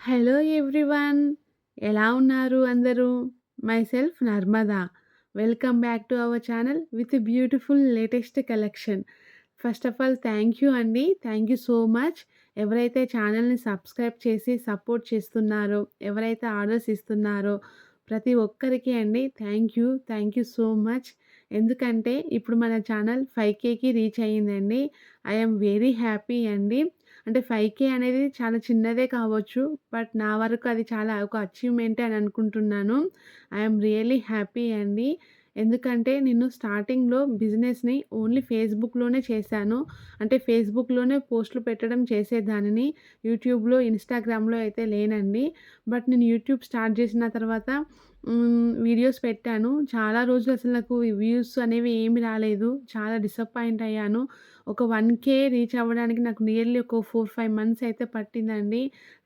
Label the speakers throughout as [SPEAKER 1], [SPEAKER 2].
[SPEAKER 1] Hello everyone ఎలా ఉన్నారు అందరూ? Myself Narmada welcome back to our channel with beautiful latest collection first of all thank you అండి. Thank you so much ఎవరైతే ఛానల్ని subscribe చేసి support చేస్తున్నారో ఎవరైతే ఆర్డర్స్ ఇస్తున్నారో ప్రతి ఒక్కరికి అండి thank you thank you so much ఎందుకంటే ఇప్పుడు మన ఛానల్ ఫైవ్ కేకి రీచ్ అయ్యిందండి. ఐఎమ్ వెరీ హ్యాపీ అండి. అంటే ఫైవ్ కే అనేది చాలా చిన్నదే కావచ్చు. బట్ నా వరకు అది చాలా ఒక అచీవ్మెంటే అని అనుకుంటున్నాను. ఐఎమ్ రియలీ హ్యాపీ అండి. ఎందుకంటే నేను స్టార్టింగ్లో బిజినెస్ని ఓన్లీ ఫేస్బుక్లోనే చేశాను. అంటే ఫేస్బుక్లోనే పోస్టులు పెట్టడం చేసేదానిని యూట్యూబ్లో ఇన్స్టాగ్రామ్లో అయితే లేనండి. బట్ నేను యూట్యూబ్ స్టార్ట్ చేసిన తర్వాత వీడియోస్ పెట్టాను. చాలా రోజులు అసలు నాకు వ్యూస్ అనేవి ఏమి రాలేదు. చాలా డిసప్పాయింట్ అయ్యాను. ఒక వన్ కే రీచ్ అవ్వడానికి నాకు నియర్లీ ఒక ఫోర్ ఫైవ్ మంత్స్ అయితే పట్టిందండి.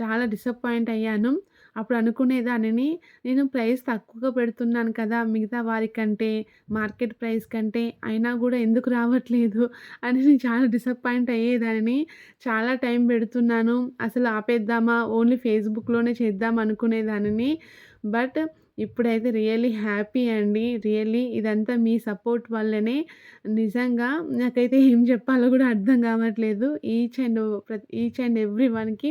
[SPEAKER 1] చాలా డిసప్పాయింట్ అయ్యాను. అప్పుడు అనుకునేదానిని నేను ప్రైస్ తక్కువగా పెడుతున్నాను కదా మిగతా వారికంటే మార్కెట్ ప్రైస్ కంటే అయినా కూడా ఎందుకు రావట్లేదు అని నేను చాలా డిసప్పాయింట్ అయ్యేదానిని చాలా టైం పెడుతున్నాను. అసలు ఆపేద్దామా? ఓన్లీ ఫేస్బుక్లోనే చేద్దాం అనుకునేదానిని బట్ ఇప్పుడైతే రియల్లీ హ్యాపీ అండి. రియల్లీ ఇదంతా మీ సపోర్ట్ వల్లనే నిజంగా నాకైతే ఏం చెప్పాలో కూడా అర్థం కావట్లేదు. Each and each and every వన్కి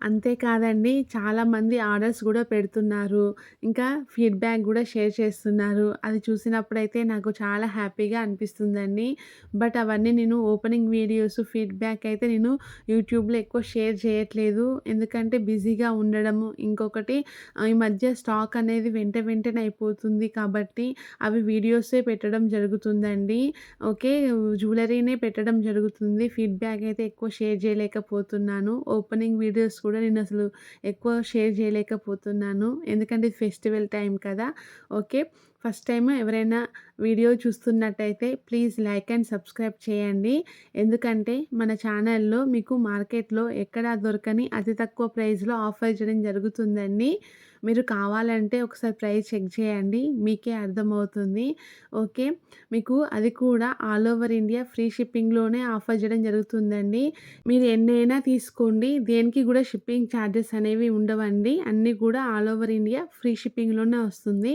[SPEAKER 1] అంతేకాదండి చాలామంది ఆర్డర్స్ కూడా పెడుతున్నారు. ఇంకా ఫీడ్బ్యాక్ కూడా షేర్ చేస్తున్నారు. అది చూసినప్పుడైతే నాకు చాలా హ్యాపీగా అనిపిస్తుందండి. బట్ అవన్నీ నేను ఓపెనింగ్ వీడియోస్ ఫీడ్బ్యాక్ అయితే నేను యూట్యూబ్లో ఎక్కువ షేర్ చేయట్లేదు. ఎందుకంటే బిజీగా ఉండడము. ఇంకొకటి ఈ మధ్య స్టాక్ అనేది వెంట వెంటనే అయిపోతుంది కాబట్టి అవి వీడియోసే పెట్టడం జరుగుతుందండి. ఓకే జ్యువెలరీనే పెట్టడం జరుగుతుంది. ఫీడ్బ్యాక్ అయితే ఎక్కువ షేర్ చేయలేకపోతున్నాను. ఓపెనింగ్ వీడియోస్ కూడా నేను అసలు ఎక్కువ షేర్ చేయలేకపోతున్నాను. ఎందుకంటే ఫెస్టివల్ టైం కదా. ఓకే. ఫస్ట్ టైం ఎవరైనా వీడియో చూస్తున్నట్టయితే ప్లీజ్ లైక్ అండ్ సబ్స్క్రైబ్ చేయండి. ఎందుకంటే మన ఛానల్లో మీకు మార్కెట్లో ఎక్కడా దొరకని అతి తక్కువ ప్రైస్లో ఆఫర్ చేయడం జరుగుతుందండి. మీరు కావాలంటే ఒకసారి ప్రైస్ చెక్ చేయండి. మీకే అర్థమవుతుంది. ఓకే? మీకు అది కూడా ఆల్ ఓవర్ ఇండియా ఫ్రీ షిప్పింగ్లోనే ఆఫర్ చేయడం జరుగుతుందండి. మీరు ఎన్నైనా తీసుకోండి. దేనికి కూడా షిప్పింగ్ ఛార్జెస్ అనేవి ఉండవండి. అన్నీ కూడా ఆల్ ఓవర్ ఇండియా ఫ్రీ షిప్పింగ్లోనే వస్తుంది.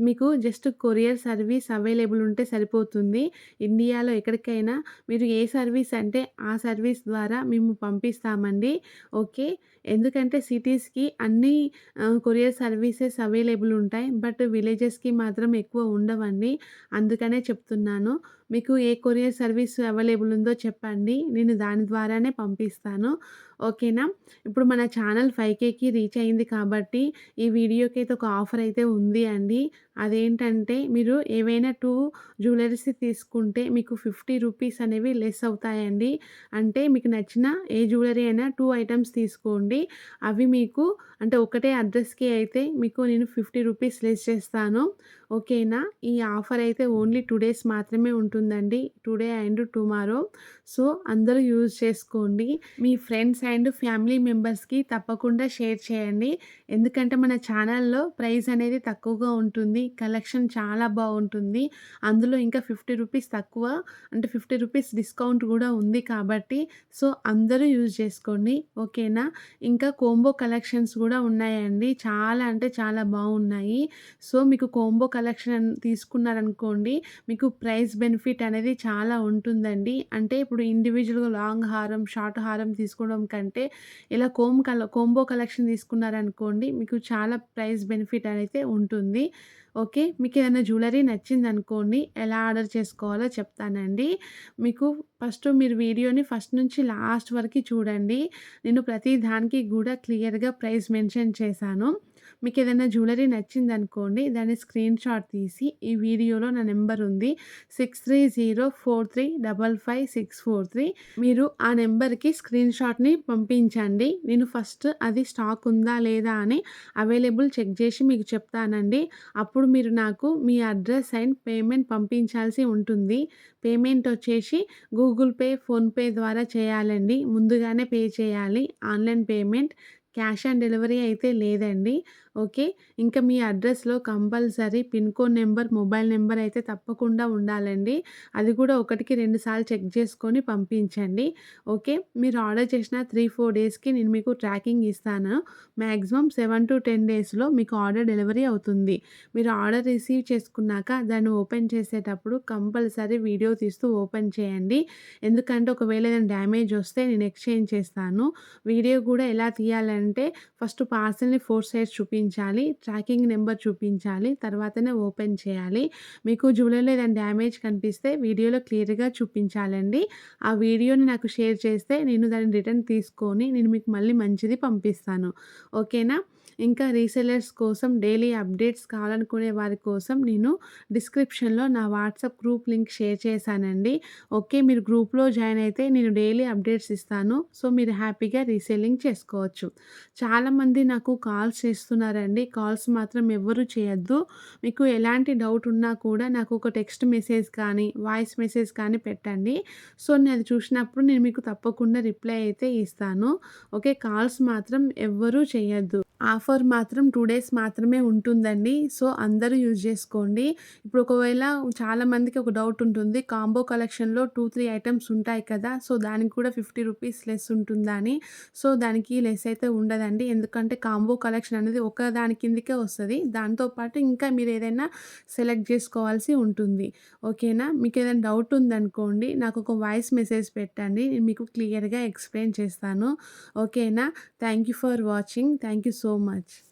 [SPEAKER 1] మీకు జస్ట్ కొరియర్ సర్వీస్ అవైలబుల్ ఉంటే సరిపోతుంది. ఇండియాలో ఎక్కడికైనా మీరు ఏ సర్వీస్ అంటే ఆ సర్వీస్ ద్వారా మేము పంపిస్తామండి. ఓకే? ఎందుకంటే సిటీస్కి అన్ని కొరియర్ సర్వీసెస్ అవైలబుల్ ఉంటాయి. బట్ విలేజెస్కి మాత్రం ఎక్కువ ఉండవండి. అందుకనే చెప్తున్నాను. మీకు ఏ కొరియర్ సర్వీస్ అవైలబుల్ ఉందో చెప్పండి. నేను దాని ద్వారానే పంపిస్తాను. ఓకేనా? ఇప్పుడు మన ఛానల్ ఫైవ్ కేకి రీచ్ అయింది కాబట్టి ఈ వీడియోకి అయితే ఒక ఆఫర్ అయితే ఉంది అండి. అదేంటంటే మీరు ఏవైనా టూ జ్యువెలరీస్ తీసుకుంటే మీకు ఫిఫ్టీ రూపీస్ అనేవి లెస్ అవుతాయండి. అంటే మీకు నచ్చిన ఏ జ్యువెలరీ అయినా టూ ఐటమ్స్ తీసుకోండి. అవి మీకు అంటే ఒకటే అడ్రస్కి అయితే మీకు నేను ఫిఫ్టీ రూపీస్ లెస్ చేస్తాను. ఓకేనా? ఈ ఆఫర్ అయితే ఓన్లీ టూ డేస్ మాత్రమే ఉంటుందండి. Today and tomorrow. సో అందరూ యూజ్ చేసుకోండి. మీ ఫ్రెండ్స్ అండ్ ఫ్యామిలీ మెంబర్స్కి తప్పకుండా షేర్ చేయండి. ఎందుకంటే మన ఛానల్లో ప్రైస్ అనేది తక్కువగా ఉంటుంది. కలెక్షన్ చాలా బాగుంటుంది. అందులో ఇంకా ఫిఫ్టీ రూపీస్ తక్కువ అంటే ఫిఫ్టీ రూపీస్ డిస్కౌంట్ కూడా ఉంది కాబట్టి సో అందరూ యూజ్ చేసుకోండి. ఓకేనా? ఇంకా కోంబో కలెక్షన్స్ కూడా ఉన్నాయండి. చాలా అంటే చాలా బాగున్నాయి. సో మీకు కోంబో కలెక్షన్ తీసుకున్నారనుకోండి మీకు ప్రైస్ బెనిఫిట్ అనేది చాలా ఉంటుందండి. అంటే ఇప్పుడు ఇండివిజువల్గా లాంగ్ హారం షార్ట్ హారం తీసుకోవడం కంటే ఇలా కోమ్ కల కోంబో కలెక్షన్ తీసుకున్నారనుకోండి మీకు చాలా ప్రైస్ బెనిఫిట్ అయితే ఉంటుంది. ఓకే. మీకు ఏదైనా జ్యువెలరీ నచ్చింది అనుకోండి ఎలా ఆర్డర్ చేసుకోవాలో చెప్తానండి. మీకు ఫస్ట్ మీరు వీడియోని ఫస్ట్ నుంచి లాస్ట్ వరకు చూడండి. నేను ప్రతి దానికి కూడా క్లియర్గా ప్రైస్ మెన్షన్ చేశాను. మీకు ఏదైనా జ్యువెలరీ నచ్చింది అనుకోండి దాన్ని స్క్రీన్ షాట్ తీసి ఈ వీడియోలో నా నెంబర్ ఉంది. Six three zero four three double five six four three. మీరు ఆ నెంబర్కి స్క్రీన్ షాట్ని పంపించండి. నేను ఫస్ట్ అది స్టాక్ ఉందా లేదా అని అవైలబుల్ చెక్ చేసి మీకు చెప్తానండి. అప్పుడు మీరు నాకు మీ అడ్రస్ అండ్ పేమెంట్ పంపించాల్సి ఉంటుంది. పేమెంట్ వచ్చేసి గూగుల్ పే ఫోన్పే ద్వారా చేయాలండి. ముందుగానే పే చేయాలి. Online payment cash on delivery అయితే లేదండి. ఓకే. ఇంకా మీ అడ్రస్‌లో compulsory pin code number mobile number అయితే తప్పకుండా ఉండాలండి. అది కూడా ఒకటికి రెండు సార్లు చెక్ చేసుకొని పంపించండి. ఓకే. మీరు ఆర్డర్ చేసిన 3, 4 డేస్‌కి నేను మీకు ట్రాకింగ్ ఇస్తాను. మ్యాక్సిమం సెవెన్ టు టెన్ డేస్‌లో మీకు ఆర్డర్ డెలివరీ అవుతుంది. మీరు ఆర్డర్ రిసీవ్ చేసుకున్నాక దాన్ని ఓపెన్ చేసేటప్పుడు కంపల్సరీ వీడియో తీస్తూ ఓపెన్ చేయండి. ఎందుకంటే ఒకవేళ ఏదైనా డ్యామేజ్ వస్తే నేను ఎక్స్‌చేంజ్ చేస్తాను. వీడియో కూడా ఎలా తీయాలంటే ఫస్ట్ పార్సెల్‌ని 4 సైడ్స్ చూపించాలి. ట్రాకింగ్ నెంబర్ చూపించాలి. తర్వాతనే ఓపెన్ చేయాలి. మీకు జూలైలో ఏదైనా డ్యామేజ్ కనిపిస్తే వీడియోలో క్లియర్‌గా చూపించాలండి. ఆ వీడియోని నాకు షేర్ చేస్తే నేను దాన్ని రిటర్న్ తీసుకొని నేను మీకు మళ్ళీ మంచిది పంపిస్తాను. ఓకేనా? ఇంకా రీసెలర్స్ కోసం డైలీ అప్డేట్స్ కావాలనుకునే వారి కోసం నేను డిస్క్రిప్షన్‌లో నా వాట్సాప్ గ్రూప్ లింక్ షేర్ చేశానండి. ఓకే. మీరు గ్రూప్‌లో జాయిన్ అయితే నేను డైలీ అప్డేట్స్ ఇస్తాను. సో, మీరు హ్యాపీగా రీసెల్లింగ్ చేసుకోవచ్చు. చాలామంది నాకు కాల్స్ చేస్తున్నారండి. కాల్స్ మాత్రం ఎవ్వరు చేయొద్దు. మీకు ఎలాంటి డౌట్ ఉన్నా కూడా నాకు ఒక టెక్స్ట్ మెసేజ్ కానీ, వాయిస్ మెసేజ్ కానీ పెట్టండి. సో, నేను అది చూసినప్పుడు నేను మీకు తప్పకుండా రిప్లై అయితే ఇస్తాను. ఓకే. కాల్స్ మాత్రం ఎవ్వరూ చేయొద్దు. ఆఫర్ మాత్రం టూ డేస్ మాత్రమే ఉంటుందండి. సో, అందరూ యూజ్ చేసుకోండి. ఇప్పుడు ఒకవేళ చాలామందికి ఒక డౌట్ ఉంటుంది. కాంబో కలెక్షన్‌లో టూ త్రీ ఐటమ్స్ ఉంటాయి కదా! సో, దానికి కూడా 50 రూపీస్ లెస్ ఉంటుందా అని. సో, దానికి లెస్ అయితే ఉండదండి. ఎందుకంటే కాంబో కలెక్షన్ అనేది ఒక దాని కిందకే వస్తుంది దాంతో పాటు ఇంకా మీరు ఏదైనా సెలెక్ట్ చేసుకోవాల్సి ఉంటుంది. ఓకేనా? మీకు ఏదైనా డౌట్ ఉందనుకోండి నాకు ఒక వాయిస్ మెసేజ్ పెట్టండి. నేను మీకు క్లియర్‌గా ఎక్స్‌ప్లెయిన్ చేస్తాను. ఓకేనా? Thank you for watching. Thank you so much.